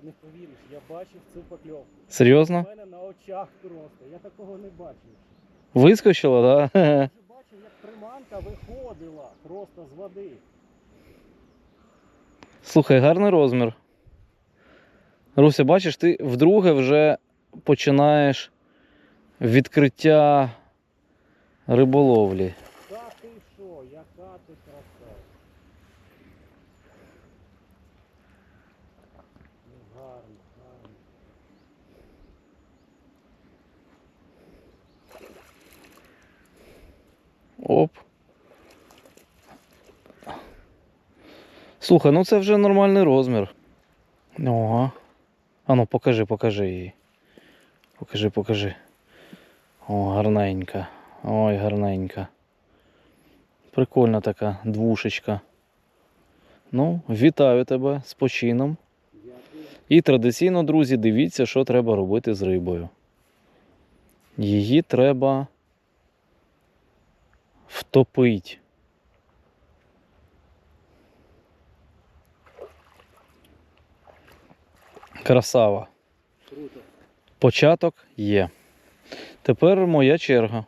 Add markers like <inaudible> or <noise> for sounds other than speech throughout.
ти не повіриш, я бачив цю покльовку. Серйозно? У мене на очах просто. Я такого не бачив. Вискочило, так? Да? Я <laughs> бачив, як приманка виходила просто з води. Слухай, гарний розмір. Руся, бачиш, ти вдруге вже починаєш відкриття риболовлі. Та ти що, яка ти краса. Ну, гарно, гарно. Оп. Слухай, ну це вже нормальний розмір. Ага. А ну покажи, покажи її. Покажи, покажи. О, гарненька. Ой, гарненька. Прикольна така двушечка. Ну, вітаю тебе з почином. І традиційно, друзі, дивіться, що треба робити з рибою. Її треба втопити. Красава. Круто. Початок є. Тепер моя черга.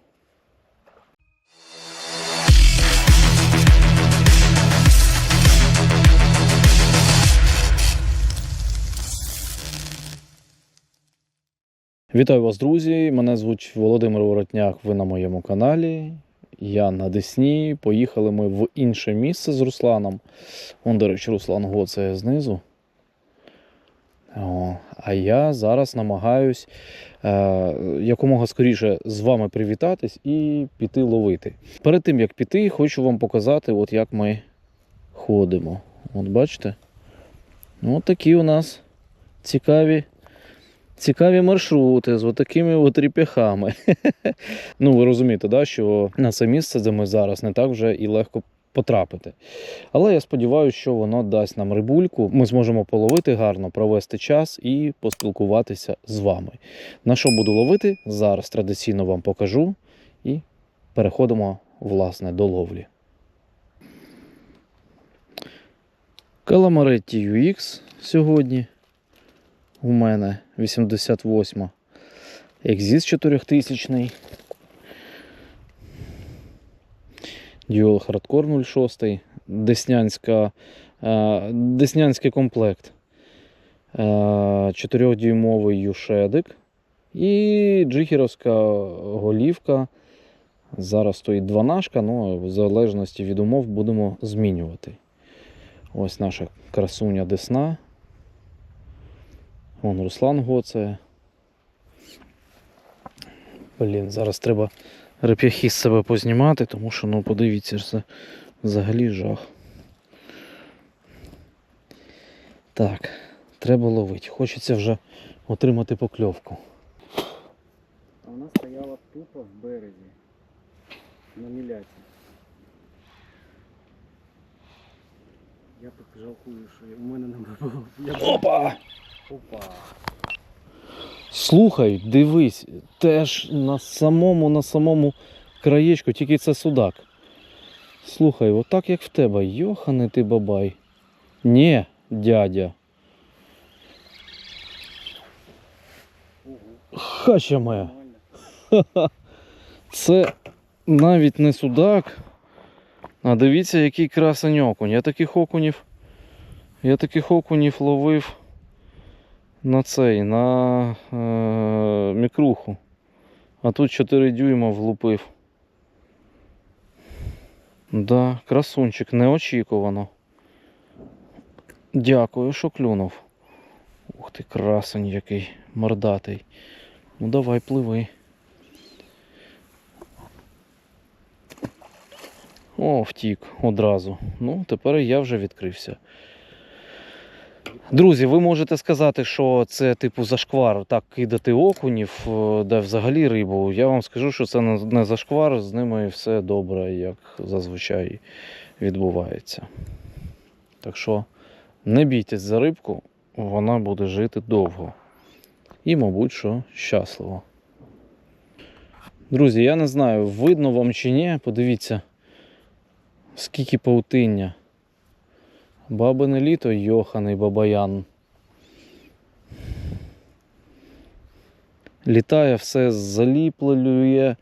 Вітаю вас, друзі! Мене звуть Володимир Воротняк. Ви на моєму каналі. Я на Десні. Поїхали ми в інше місце з Русланом. Вон, до речі, Руслан Гоце знизу. О, а я зараз намагаюсь е, якомога скоріше з вами привітатись і піти ловити. Перед тим як піти, хочу вам показати, от як ми ходимо. От бачите? Ну, От такі у нас цікаві, цікаві маршрути з такими от ріп'яхами. <laughs> ну, ви розумієте, да, що на це місце, де ми зараз, не так вже і легко потрапити. Але я сподіваюся, що воно дасть нам рибульку. Ми зможемо половити гарно, провести час і поспілкуватися з вами. На що буду ловити? Зараз традиційно вам покажу і переходимо власне до ловлі. Каламаретті UX сьогодні у мене 88. Екзіс 4000. Dual Hardcore 06. Деснянська, е, Деснянський комплект. 4-дюймовий юшедик. І джихіровська голівка. Зараз стоїть дванашка, ну в залежності від умов будемо змінювати. Ось наша красуня Десна. Вон Руслан Гоце. Блін, зараз треба реп'яхи з себе познімати, тому що, ну, подивіться, це взагалі жах. Так, треба ловити. Хочеться вже отримати покльовку. Вона стояла тупо в березі. На міляці. Я тут жалкую, що у мене не було. Я... Опа! Опа. Слухай, дивись, теж на самому, на самому краєчку, тільки це судак. Слухай, отак як в тебе, йоханий ти бабай. Ні, дядя. Хача моя. Це навіть не судак. А дивіться, який красень окунь. Я таких окунів. Я таких окунів ловив на цей, на е, мікруху. А тут 4 дюйма влупив. Да, красунчик, неочікувано. Дякую, що клюнув. Ух ти, красень який мордатий. Ну давай, пливи. О, втік одразу. Ну, тепер я вже відкрився. Друзі, ви можете сказати, що це типу зашквар так кидати окунів, е, де взагалі рибу. Я вам скажу, що це не зашквар, з ними все добре, як зазвичай відбувається. Так що не бійтесь за рибку, вона буде жити довго. І, мабуть, що щасливо. Друзі, я не знаю, видно вам чи ні, подивіться, скільки паутиння. Бабине літо йоханий бабаян. Літає все заліплює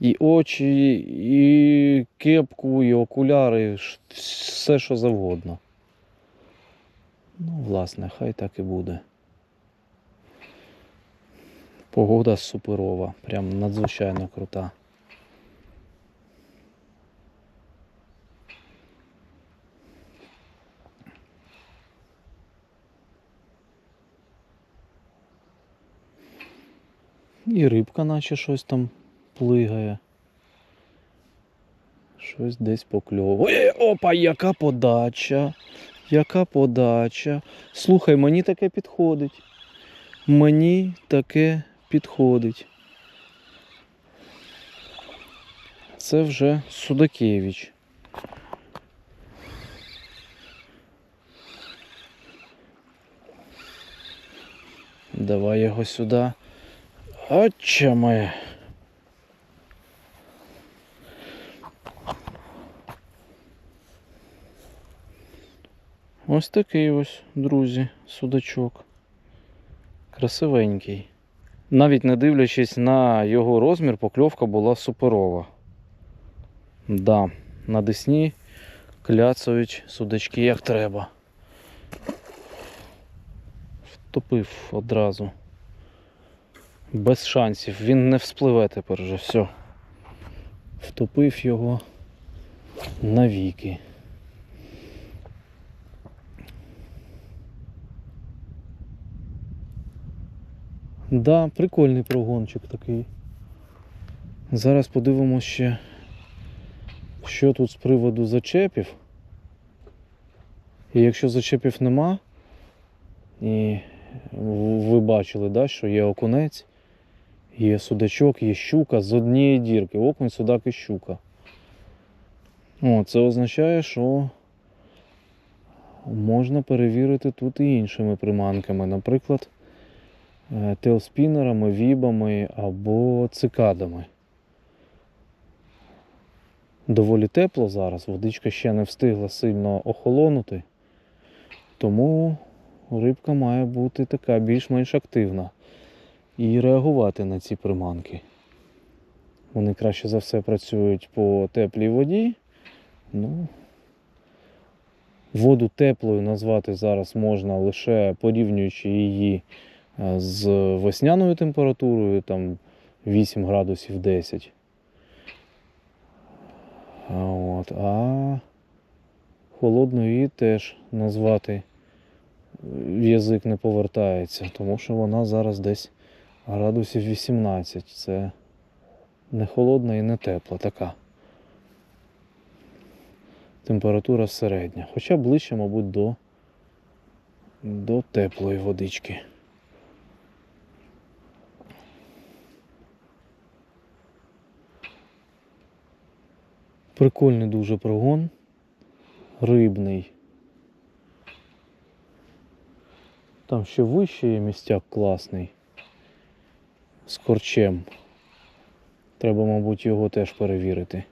і очі, і кепку, і окуляри, все що завгодно. Ну, власне, хай так і буде. Погода суперова, прям надзвичайно крута. І рибка наче щось там плигає. Щось десь покльовує. Опа, яка подача. Яка подача. Слухай, мені таке підходить. Мені таке підходить. Це вже Судакевич. Давай його сюди. Отче моє. Ось такий ось, друзі, судачок. Красивенький. Навіть не дивлячись на його розмір, покльовка була суперова. Да, на Десні кляцають судачки як треба. Втопив одразу. Без шансів. Він не вспливе тепер вже все. Втопив його навіки. Да, прикольний прогончик такий. Зараз подивимося ще, що тут з приводу зачепів. І якщо зачепів нема, і ви бачили, да, що є окунець, є судачок, є щука з однієї дірки. Окунь, судак і щука. О, це означає, що можна перевірити тут і іншими приманками. Наприклад, е, тейлспінерами, вібами або цикадами. Доволі тепло зараз, водичка ще не встигла сильно охолонути, тому рибка має бути така більш-менш активна і реагувати на ці приманки. Вони краще за все працюють по теплій воді. Ну, воду теплою назвати зараз можна лише порівнюючи її е, з весняною температурою, там 8 градусів 10. А, От, а холодною її теж назвати е, язик не повертається, тому що вона зараз десь градусів 18. Це не холодна і не тепла така. Температура середня. Хоча ближче, мабуть, до, до теплої водички. Прикольний дуже прогон. Рибний. Там ще вище є містяк класний. З корчем. Треба, мабуть, його теж перевірити.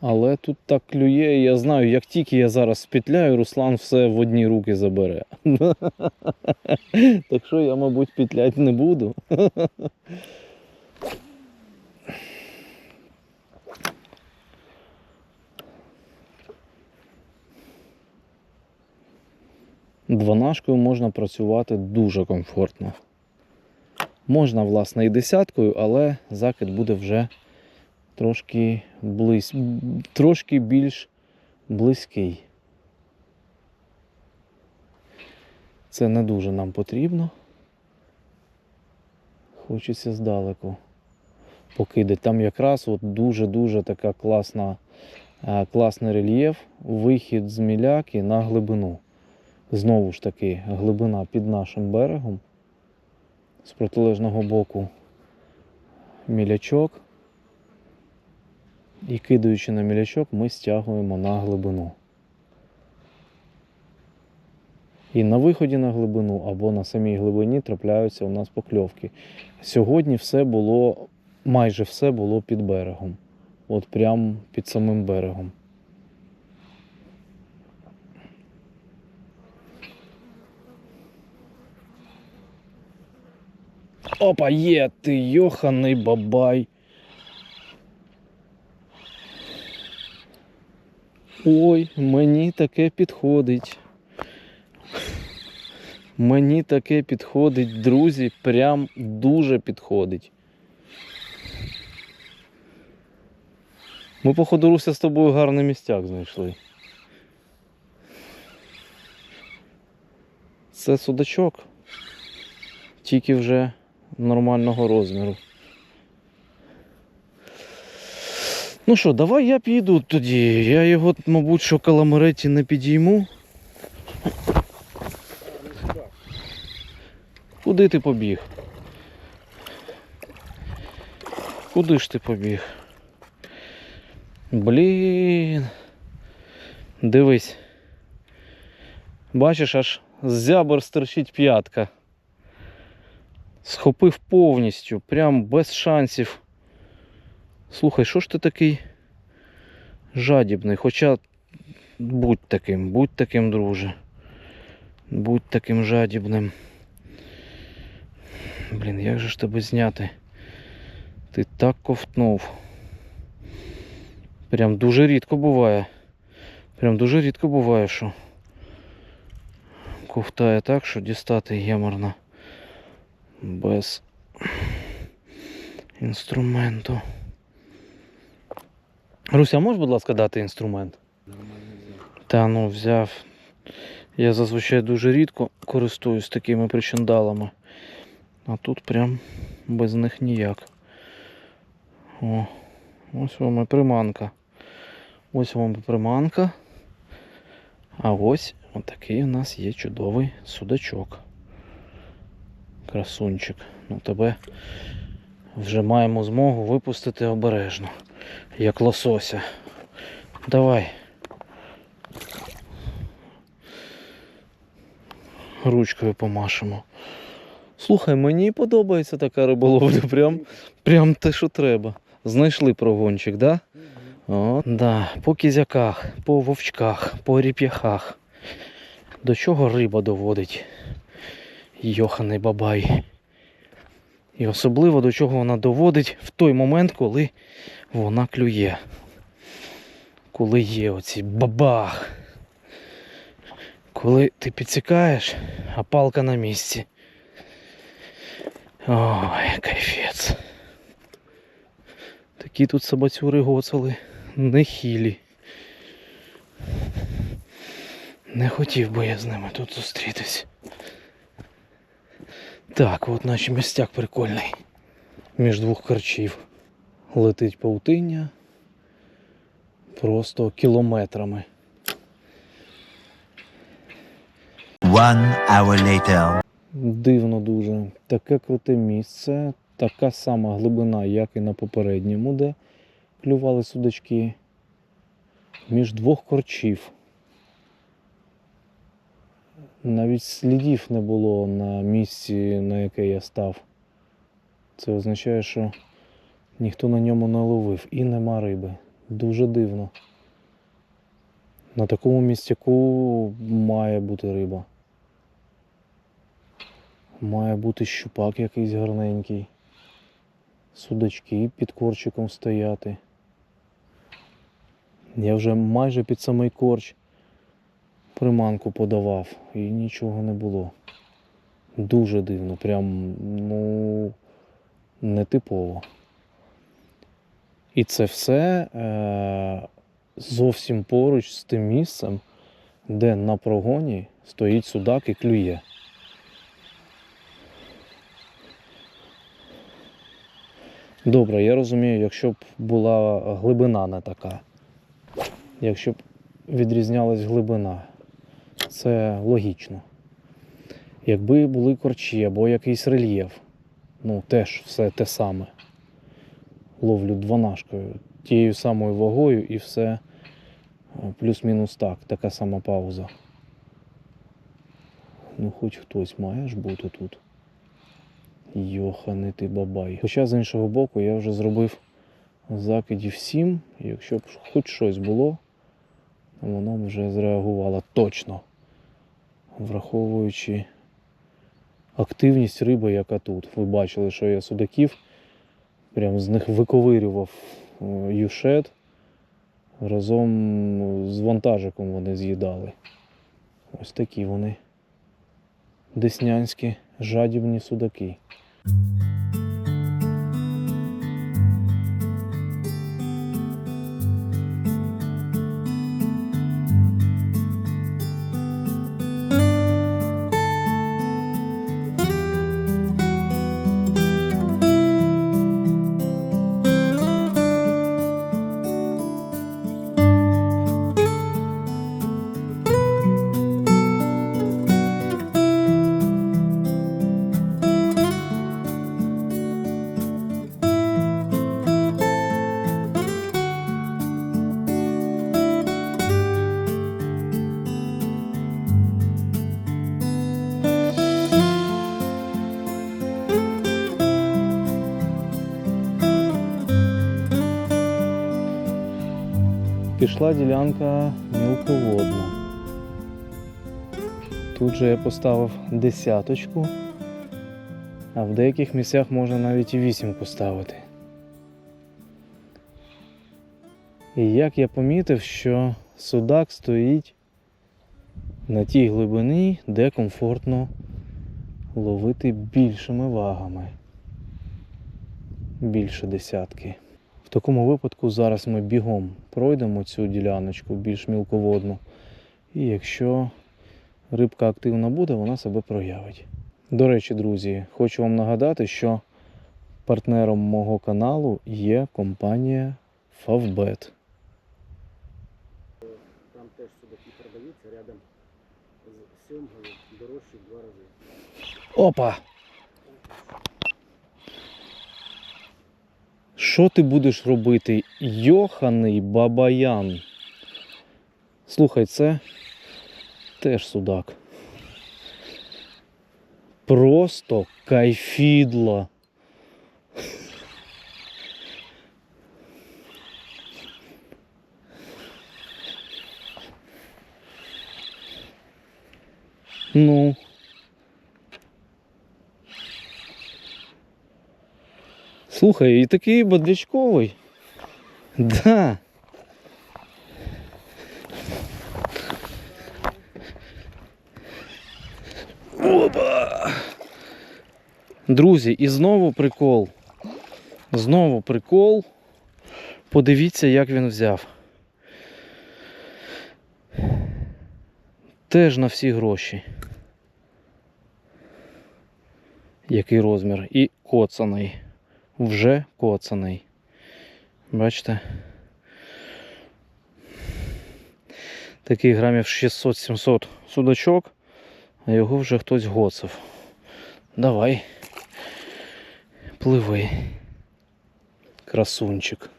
Але тут так клює, я знаю, як тільки я зараз спітляю, Руслан все в одні руки забере. <laughs> Так що я, мабуть, петлять не буду. <laughs> Дванашкою можна працювати дуже комфортно. Можна, власне, і десяткою, але закид буде вже трошки, близь... трошки більш близький. Це не дуже нам потрібно. Хочеться здалеку покидати. Там якраз от дуже-дуже така класна, е, класний рельєф, вихід з міляки на глибину. Знову ж таки, глибина під нашим берегом. З протилежного боку мілячок. І кидаючи на мілячок, ми стягуємо на глибину. І на виході на глибину або на самій глибині трапляються у нас покльовки. Сьогодні все було, майже все було під берегом. От прямо під самим берегом. Опа, є ти йоханий бабай. Ой, мені таке підходить. Мені таке підходить, друзі, прям дуже підходить. Ми, походу, Руся, з тобою гарний містяк знайшли. Це судачок. Тільки вже нормального розміру. Ну що, давай я піду тоді. Я його, мабуть, що каламареті не підійму. Куди ти побіг? Куди ж ти побіг? Блін. Дивись. Бачиш, аж з зябр стерчить п'ятка. Схопив повністю, прям без шансів. Слухай, що ж ти такий жадібний? Хоча будь таким, будь таким, друже. Будь таким жадібним. Блін, як же ж тебе зняти? Ти так ковтнув. Прям дуже рідко буває. Прям дуже рідко буває, що ковтає так, що дістати геморно без інструменту. Руся, можеш, будь ласка, дати інструмент? Нормально взяв. Та ну взяв. Я зазвичай дуже рідко користуюсь такими причиндалами. А тут прям без них ніяк. О, ось вам і приманка. Ось вам і приманка. А ось отакий у нас є чудовий судачок. Красунчик. Ну тебе вже маємо змогу випустити обережно, як лосося. Давай. Ручкою помашемо. Слухай, мені подобається така риболовля. Прям, прям те, що треба. Знайшли прогончик, да? О, да. По кізяках, по вовчках, по ріп'яхах. До чого риба доводить? Йоханий бабай. І особливо до чого вона доводить в той момент, коли вона клює. Коли є оці бабах. Коли ти підсікаєш, а палка на місці. Ой, кайфець. Такі тут собацюри гоцали, нехілі. Не хотів би я з ними тут зустрітись. Так, от наче містяк прикольний. Між двох корчів. Летить паутиння. Просто кілометрами. One hour later. Дивно дуже. Таке круте місце, така сама глибина, як і на попередньому, де клювали судачки. Між двох корчів. Навіть слідів не було на місці, на яке я став. Це означає, що ніхто на ньому не ловив і нема риби. Дуже дивно. На такому місцяку має бути риба. Має бути щупак якийсь гарненький. Судачки під корчиком стояти. Я вже майже під самий корч приманку подавав і нічого не було. Дуже дивно, прям ну нетипово. І це все е- зовсім поруч з тим місцем, де на прогоні стоїть судак і клює. Добре, я розумію, якщо б була глибина не така. Якщо б відрізнялась глибина, це логічно. Якби були корчі або якийсь рельєф, ну теж все те саме. Ловлю дванашкою, тією самою вагою і все плюс-мінус так, така сама пауза. Ну, хоч хтось має ж бути тут. Йоханий ти бабай. Хоча з іншого боку я вже зробив закидів 7, і якщо б хоч щось було, воно б вже зреагувало точно, враховуючи активність риби, яка тут. Ви бачили, що я судаків прям з них виковирював е, юшет. Разом з вантажиком вони з'їдали. Ось такі вони деснянські жадібні судаки. Пішла ділянка мілководна. Тут же я поставив десяточку, а в деяких місцях можна навіть і вісім поставити. І як я помітив, що судак стоїть на тій глибині, де комфортно ловити більшими вагами. Більше десятки. В такому випадку зараз ми бігом пройдемо цю діляночку більш мілководну. І якщо рибка активна буде, вона себе проявить. До речі, друзі, хочу вам нагадати, що партнером мого каналу є компанія Favbet. Там теж судаки продаються рядом з сьомгою дорожчі в два рази. Опа! Що ти будеш робити, йоханий бабаян? Слухай, це теж судак. Просто кайфідло. Ну. Слухай, і такий бодрячковий. Да. Опа! Друзі, і знову прикол. Знову прикол. Подивіться, як він взяв. Теж на всі гроші. Який розмір? І коцаний вже коцаний. Бачите? Такий грамів 600-700 судачок, а його вже хтось гоцав. Давай. Пливи. Красунчик.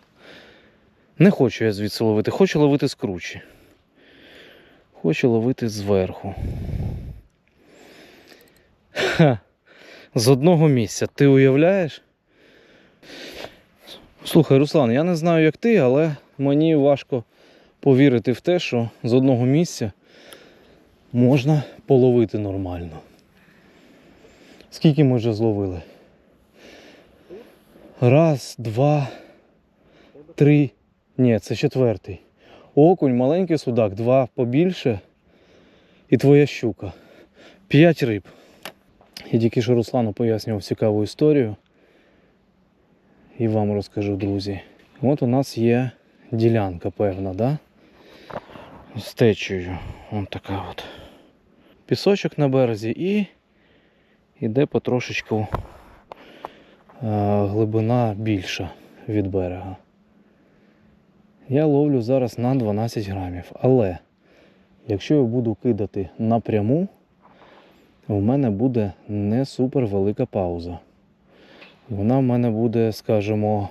Не хочу я звідси ловити, хочу ловити з кручі. Хочу ловити зверху. Ха. З одного місця. Ти уявляєш? Слухай, Руслан, я не знаю, як ти, але мені важко повірити в те, що з одного місця можна половити нормально. Скільки ми вже зловили? Раз, два, три. Ні, це четвертий. Окунь, маленький судак, два побільше. І твоя щука. П'ять риб. Я тільки що Руслану пояснював цікаву історію і вам розкажу, друзі. От у нас є ділянка певна, да? З течею. Ось така от. Пісочок на березі і йде потрошечку е, глибина більша від берега. Я ловлю зараз на 12 грамів, але якщо я буду кидати напряму, у мене буде не супер велика пауза. Вона в мене буде, скажімо,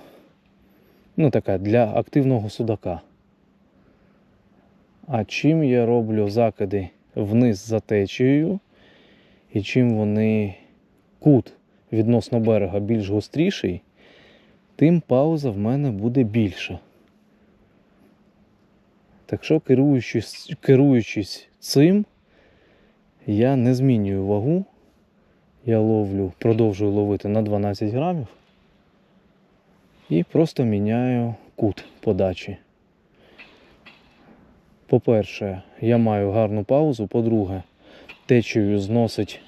ну така для активного судака. А чим я роблю закиди вниз за течією, і чим вони кут відносно берега більш гостріший, тим пауза в мене буде більша. Так що, керуючись, керуючись цим, я не змінюю вагу, я ловлю, продовжую ловити на 12 грамів. І просто міняю кут подачі. По-перше, я маю гарну паузу. По-друге, течію зносить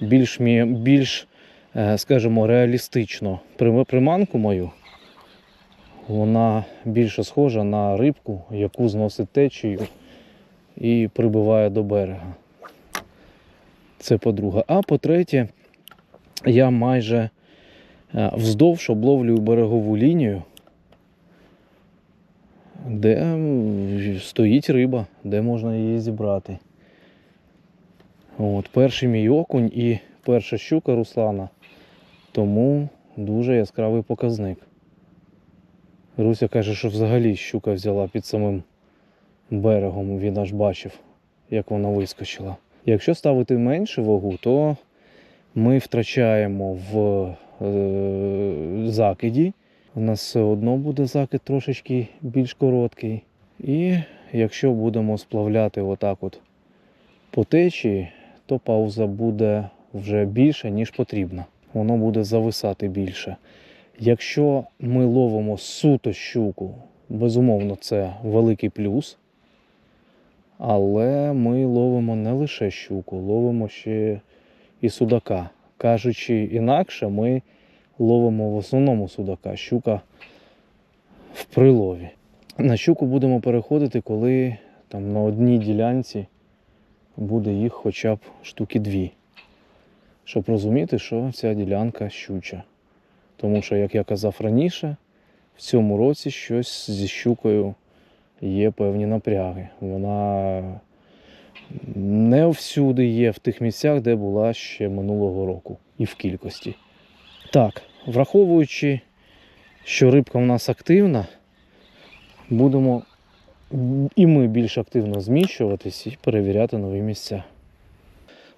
більш, більш е, скажімо, реалістично приманку мою. Вона більше схожа на рибку, яку зносить течію і прибиває до берега. Це по-друге. А по-третє, я майже е, вздовж обловлюю берегову лінію, де стоїть риба, де можна її зібрати. От, перший мій окунь і перша щука Руслана. Тому дуже яскравий показник. Руся каже, що взагалі щука взяла під самим берегом, він аж бачив, як вона вискочила. Якщо ставити менше вагу, то ми втрачаємо в е, закиді. У нас все одно буде закид трошечки більш короткий. І якщо будемо сплавляти отак от по течії, то пауза буде вже більша, ніж потрібно. Воно буде зависати більше. Якщо ми ловимо суто щуку, безумовно, це великий плюс. Але ми ловимо не лише щуку, ловимо ще і судака. Кажучи інакше, ми ловимо в основному судака. Щука в прилові. На щуку будемо переходити, коли там на одній ділянці буде їх хоча б штуки дві. Щоб розуміти, що ця ділянка щуча. Тому що, як я казав раніше, в цьому році щось зі щукою є певні напряги. Вона не всюди є в тих місцях, де була ще минулого року, і в кількості. Так, враховуючи, що рибка в нас активна, будемо і ми більш активно зміщуватись і перевіряти нові місця.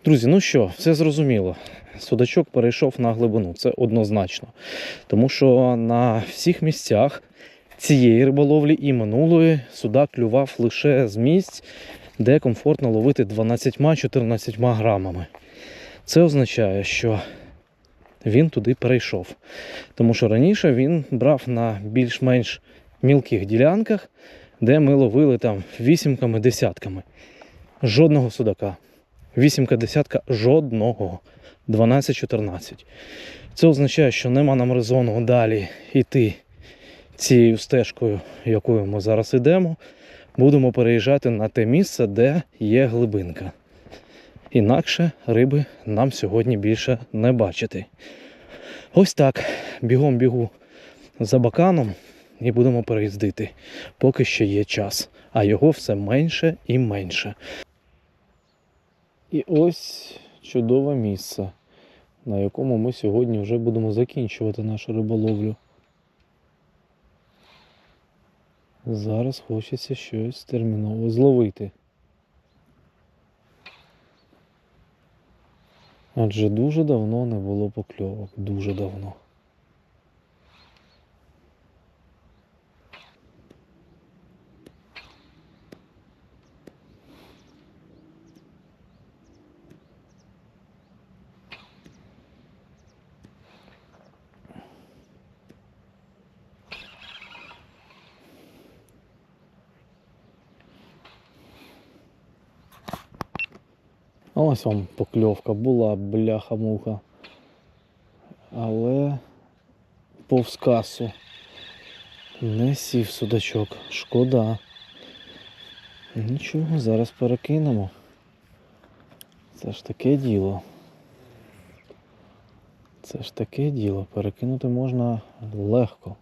Друзі, ну що, все зрозуміло. Судачок перейшов на глибину, це однозначно. Тому що на всіх місцях цієї риболовлі і минулої судак клював лише з місць, де комфортно ловити 12-14 грамами. Це означає, що він туди перейшов. Тому що раніше він брав на більш-менш мілких ділянках, де ми ловили там вісімками, десятками. Жодного судака. Вісімка, десятка жодного. 12-14. Це означає, що нема нам резону далі йти цією стежкою, якою ми зараз йдемо. Будемо переїжджати на те місце, де є глибинка. Інакше риби нам сьогодні більше не бачити. Ось так. Бігом бігу за баканом і будемо переїздити, поки ще є час, а його все менше і менше. І ось чудове місце, на якому ми сьогодні вже будемо закінчувати нашу риболовлю. Зараз хочеться щось терміново зловити. Адже дуже давно не було покльовок, дуже давно. А Ось вам покльовка була, бляха-муха. Але повз касу. Не сів судачок. Шкода. Нічого, зараз перекинемо. Це ж таке діло. Це ж таке діло. Перекинути можна легко.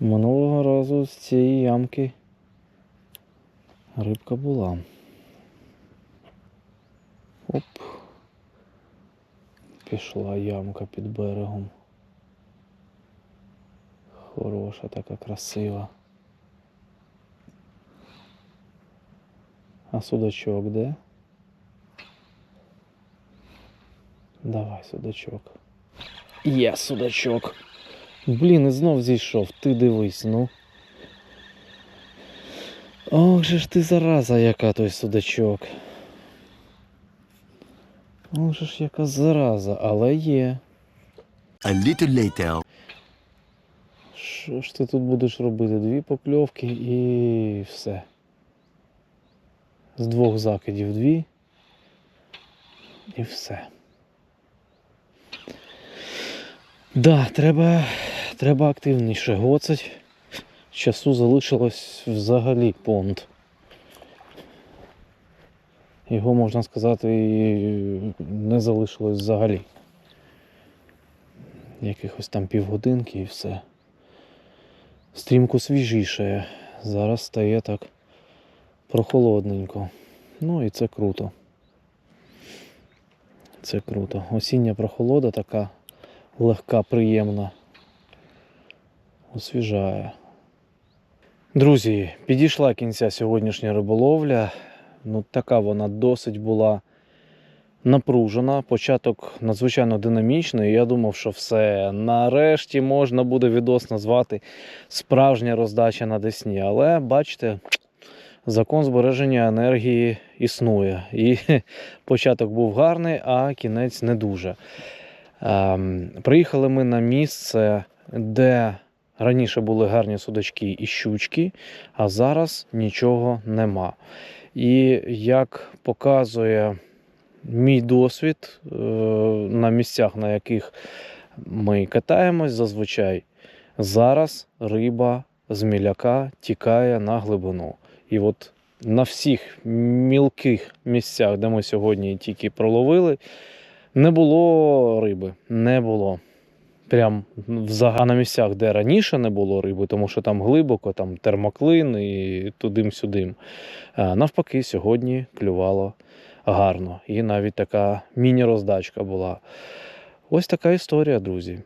Минулого разу з цієї ямки рибка була. Оп. Пішла ямка під берегом. Хороша така красива. А судачок де? Давай, судачок. Є судачок. Блін, і знов зійшов. Ти дивись, ну. Ох же ж ти зараза, яка той судачок. Ну же ж яка зараза, але є. A little later. Що ж ти тут будеш робити? Дві покльовки і все. З двох закидів дві. І все. Да, треба, треба активніше гоцать. Часу залишилось взагалі понт. Його, можна сказати, не залишилось взагалі. Якихось там півгодинки і все стрімко свіжіше. Зараз стає так прохолодненько. Ну і це круто. Це круто. Осіння прохолода така легка, приємна. Освіжає. Друзі, підійшла кінця сьогоднішня риболовля. Ну, така вона досить була напружена. Початок надзвичайно динамічний. Я думав, що все. Нарешті можна буде відос назвати справжня роздача на Десні. Але бачите, закон збереження енергії існує. І <laughs> початок був гарний, а кінець не дуже. Ем, приїхали ми на місце, де раніше були гарні судачки і щучки, а зараз нічого нема. І як показує мій досвід е, на місцях, на яких ми катаємось зазвичай, зараз риба з міляка тікає на глибину. І от на всіх мілких місцях, де ми сьогодні тільки проловили, не було риби. Не було. Прям на місцях, де раніше не було риби, тому що там глибоко, там термоклин і тудим-сюдим. Навпаки, сьогодні клювало гарно. І навіть така міні-роздачка була. Ось така історія, друзі.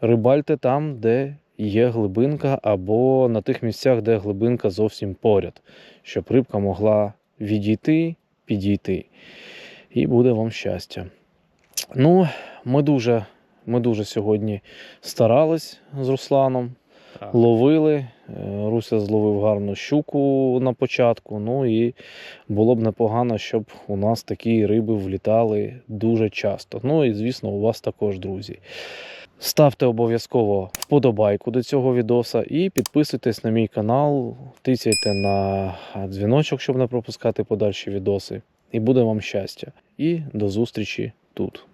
Рибальте там, де є глибинка, або на тих місцях, де глибинка зовсім поряд, щоб рибка могла відійти, підійти. І буде вам щастя. Ну, ми дуже, ми дуже сьогодні старались з Русланом. Ловили. Е, Руся зловив гарну щуку на початку. Ну і було б непогано, щоб у нас такі риби влітали дуже часто. Ну і звісно, у вас також, друзі. Ставте обов'язково вподобайку до цього відоса і підписуйтесь на мій канал, тицяйте на дзвіночок, щоб не пропускати подальші відоси. І буде вам щастя. І до зустрічі тут.